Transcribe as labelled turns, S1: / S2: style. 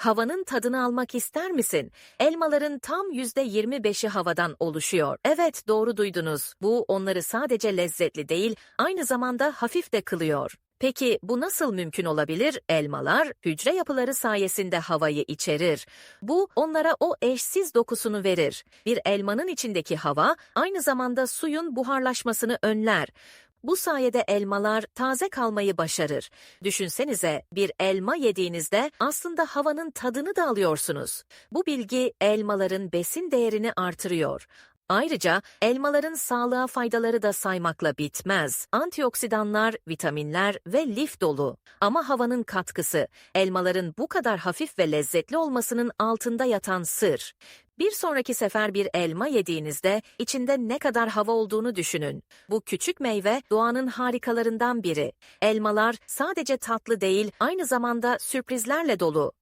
S1: Havanın tadını almak ister misin? Elmaların tam %25'i havadan oluşuyor. Evet, doğru duydunuz. Bu onları sadece lezzetli değil, aynı zamanda hafif de kılıyor. Peki bu nasıl mümkün olabilir? Elmalar hücre yapıları sayesinde havayı içerir. Bu onlara o eşsiz dokusunu verir. Bir elmanın içindeki hava aynı zamanda suyun buharlaşmasını önler. Bu sayede elmalar taze kalmayı başarır. Düşünsenize bir elma yediğinizde aslında havanın tadını da alıyorsunuz. Bu bilgi elmaların besin değerini artırıyor. Ayrıca elmaların sağlığa faydaları da saymakla bitmez. Antioksidanlar, vitaminler ve lif dolu. Ama havanın katkısı, elmaların bu kadar hafif ve lezzetli olmasının altında yatan sır. Bir sonraki sefer bir elma yediğinizde içinde ne kadar hava olduğunu düşünün. Bu küçük meyve doğanın harikalarından biri. Elmalar sadece tatlı değil, aynı zamanda sürprizlerle dolu.